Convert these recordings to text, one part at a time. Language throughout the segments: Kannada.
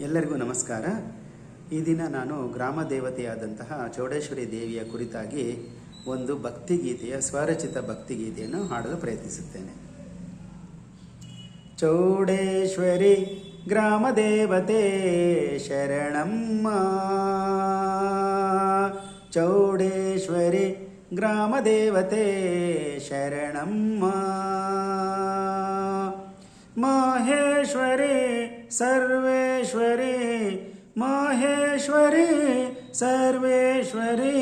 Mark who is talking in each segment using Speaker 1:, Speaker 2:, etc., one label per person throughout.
Speaker 1: ಎಲ್ಲರಿಗೂ ನಮಸ್ಕಾರ. ಈ ದಿನ ನಾನು ಗ್ರಾಮ ದೇವತೆಯಾದಂತಹ ಚೌಡೇಶ್ವರಿ ದೇವಿಯ ಕುರಿತಾಗಿ ಒಂದು ಭಕ್ತಿಗೀತೆಯ, ಸ್ವರಚಿತ ಭಕ್ತಿಗೀತೆಯನ್ನು ಹಾಡಲು ಪ್ರಯತ್ನಿಸುತ್ತೇನೆ. ಚೌಡೇಶ್ವರಿ ಗ್ರಾಮ ದೇವತೆ, ಶರಣಮ್ಮ. ಚೌಡೇಶ್ವರಿ ಗ್ರಾಮ ದೇವತೆ, ಶರಣಮ್ಮ. ಮಾಹೇಶ್ವರಿ, ಸರ್ವೇಶ್ವರಿ, ಮಹೇಶ್ವರಿ, ಸರ್ವೇಶ್ವರಿ,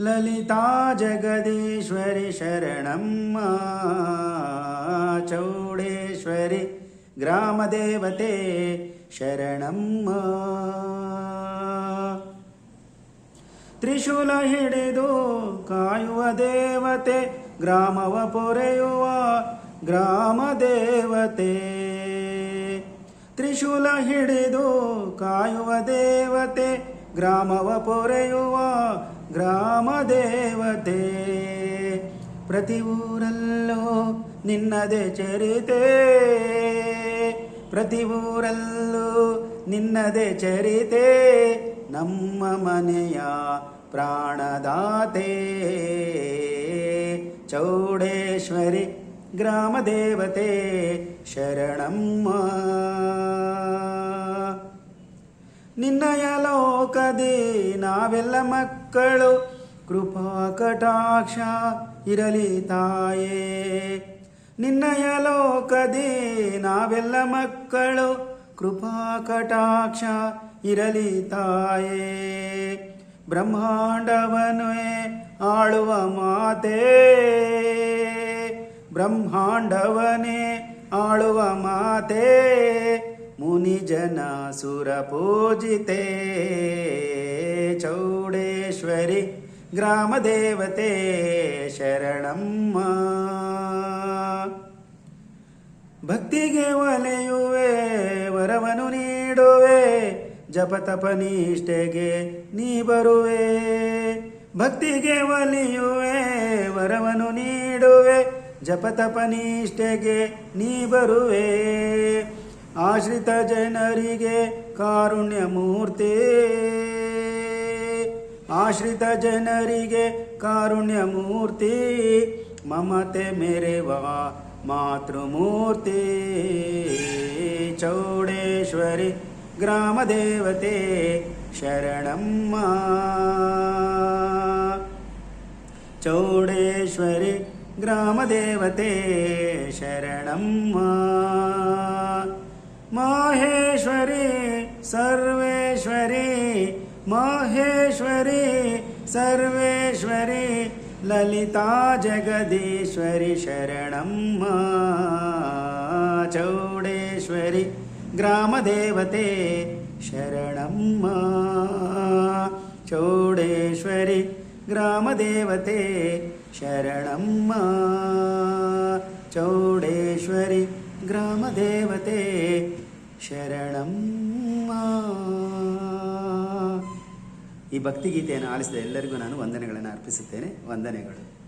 Speaker 1: ಲಲಿತಾ ಜಗದೀಶ್ವರಿ ಶರಣಮ್ಮ, ಚೌಡೇಶ್ವರಿ ಗ್ರಾಮದೇವತೆ ಶರಣಮ್ಮ. ತ್ರಿಶೂಲ ಹಿಡಿದು ಕಾಯುವ ದೇವತೆ, ಗ್ರಾಮವ ಪೊರೆಯುವ ದೇವತೆ. ತ್ರಿಶೂಲ ಹಿಡಿದು ಕಾಯುವ ದೇವತೆ, ಗ್ರಾಮವ ಪೊರೆಯುವ ಗ್ರಾಮ ದೇವತೆ. ಪ್ರತಿ ಊರಲ್ಲೂ ನಿನ್ನದೇ ಚರಿತೆ. ಪ್ರತಿ ಊರಲ್ಲೂ ನಿನ್ನದೇ ಚರಿತೆ. ನಮ್ಮ ಮನೆಯ ಪ್ರಾಣದಾತೆ. ಚೌಡೇಶ್ವರಿ ಗ್ರಾಮ ದೇವತೆ ಶರಣಮ್ಮ. ನಿನ್ನಯ ಲೋಕದಿ ನಾವೆಲ್ಲ ಮಕ್ಕಳು, ಕೃಪಾ ಕಟಾಕ್ಷ ಇರಲಿ ತಾಯೇ. ನಿನ್ನಯ ಲೋಕದಿ ನಾವೆಲ್ಲ ಮಕ್ಕಳು, ಕೃಪಾ ಕಟಾಕ್ಷ ಇರಲಿ ತಾಯೇ. ಬ್ರಹ್ಮಾಂಡವನ್ನೇ ಆಳುವ ಮಾತೆ. ಬ್ರಹ್ಮಾಂಡವನೇ ಆಳುವ ಮಾತೆ, ಮುನಿಜನ ಸುರ ಪೂಜಿತೆ. ಚೌಡೇಶ್ವರಿ ಗ್ರಾಮ ದೇವತೆ ಶರಣಮ್ಮ. ಭಕ್ತಿಗೆ ಒಲೆಯುವೆ ವರವನು ನೀಡುವೆ, ಜಪತಪ ನಿಷ್ಠೆಗೆ ನೀ ಬರುವೆ. ಭಕ್ತಿಗೆ ಒಲಿಯುವೆ ವರವನು ನೀಡುವೆ ಜಪತಪ ನಿಷ್ಠೆಗೆ ನೀ ಬರುವೆ. ಆಶ್ರಿತ ಜನರಿಗೆ ಕಾರುಣ್ಯ ಮೂರ್ತಿ. ಆಶ್ರಿತ ಜನರಿಗೆ ಕಾರುಣ್ಯ ಮೂರ್ತಿ. ಮಮತೆ ಮೆರೆವ ಮಾತೃಮೂರ್ತಿ. ಚೌಡೇಶ್ವರಿ ಗ್ರಾಮದೇವತೆ ಶರಣಮ್ಮ. ಚೌಡೇಶ್ವರಿ ग्रामदेवते शरणं माहेश्वरी सर्वेश्वरी माहेश्वरी सर्वेश्वरी ललिता जगदीश्वरि शरणं चौडेश्वरि ग्रामदेवते शरणं चौडेश्वरि ದೇವತೆ ಶರಣಮ್ಮ. ಚೌಡೇಶ್ವರಿ ಗ್ರಾಮದೇವತೆ ಶರಣಮ್ಮ. ಈ ಭಕ್ತಿಗೀತೆಯನ್ನು ಆಲಿಸಿದ ಎಲ್ಲರಿಗೂ ನಾನು ವಂದನೆಗಳನ್ನು ಅರ್ಪಿಸುತ್ತೇನೆ. ವಂದನೆಗಳು.